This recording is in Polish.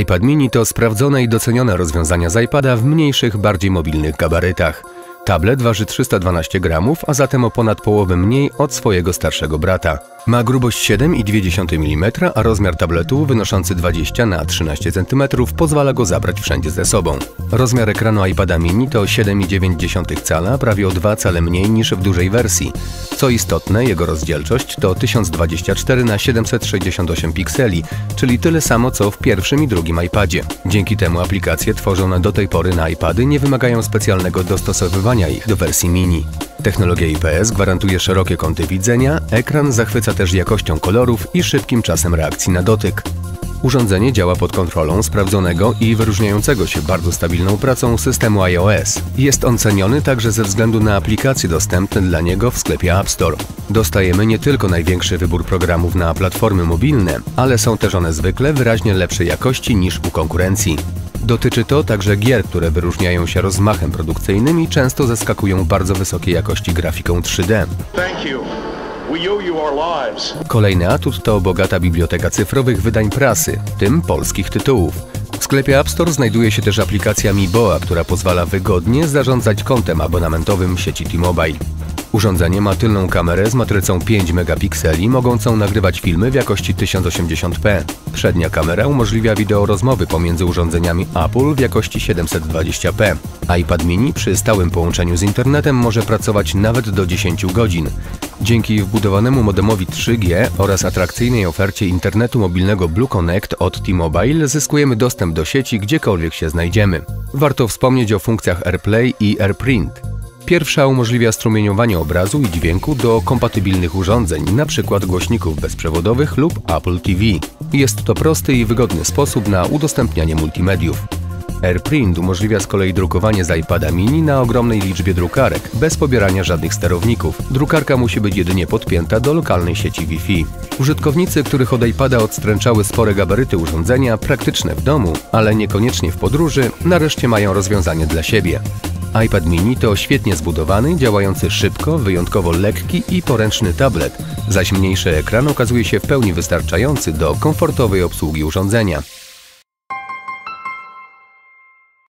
iPad mini to sprawdzone i docenione rozwiązania z iPada w mniejszych, bardziej mobilnych gabarytach. Tablet waży 312 gramów, a zatem o ponad połowę mniej od swojego starszego brata. Ma grubość 7,2 mm, a rozmiar tabletu wynoszący 20 na 13 cm pozwala go zabrać wszędzie ze sobą. Rozmiar ekranu iPada mini to 7,9 cala, prawie o 2 cale mniej niż w dużej wersji. Co istotne, jego rozdzielczość to 1024 na 768 pikseli, czyli tyle samo co w pierwszym i drugim iPadzie. Dzięki temu aplikacje tworzone do tej pory na iPady nie wymagają specjalnego dostosowywania ich do wersji mini. Technologia IPS gwarantuje szerokie kąty widzenia, ekran zachwyca też jakością kolorów i szybkim czasem reakcji na dotyk. Urządzenie działa pod kontrolą sprawdzonego i wyróżniającego się bardzo stabilną pracą systemu iOS. Jest on ceniony także ze względu na aplikacje dostępne dla niego w sklepie App Store. Dostajemy nie tylko największy wybór programów na platformy mobilne, ale są też one zwykle wyraźnie lepszej jakości niż u konkurencji. Dotyczy to także gier, które wyróżniają się rozmachem produkcyjnym i często zaskakują bardzo wysokiej jakości grafiką 3D. Thank you. We owe you our lives. Kolejny atut to bogata biblioteka cyfrowych wydań prasy, w tym polskich tytułów. W sklepie App Store znajduje się też aplikacja Mi Boa, która pozwala wygodnie zarządzać kontem abonamentowym sieci T-Mobile. Urządzenie ma tylną kamerę z matrycą 5 megapikseli, mogącą nagrywać filmy w jakości 1080p. Przednia kamera umożliwia wideo rozmowy pomiędzy urządzeniami Apple w jakości 720p. iPad mini przy stałym połączeniu z internetem może pracować nawet do 10 godzin. Dzięki wbudowanemu modemowi 3G oraz atrakcyjnej ofercie internetu mobilnego Blue Connect od T-Mobile zyskujemy dostęp do sieci gdziekolwiek się znajdziemy. Warto wspomnieć o funkcjach AirPlay i AirPrint. Pierwsza umożliwia strumieniowanie obrazu i dźwięku do kompatybilnych urządzeń, np. głośników bezprzewodowych lub Apple TV. Jest to prosty i wygodny sposób na udostępnianie multimediów. AirPrint umożliwia z kolei drukowanie z iPada mini na ogromnej liczbie drukarek, bez pobierania żadnych sterowników. Drukarka musi być jedynie podpięta do lokalnej sieci Wi-Fi. Użytkownicy, których od iPada odstręczały spore gabaryty urządzenia, praktyczne w domu, ale niekoniecznie w podróży, nareszcie mają rozwiązanie dla siebie iPad mini to świetnie zbudowany, działający szybko, wyjątkowo lekki i poręczny tablet, zaś mniejszy ekran okazuje się w pełni wystarczający do komfortowej obsługi urządzenia.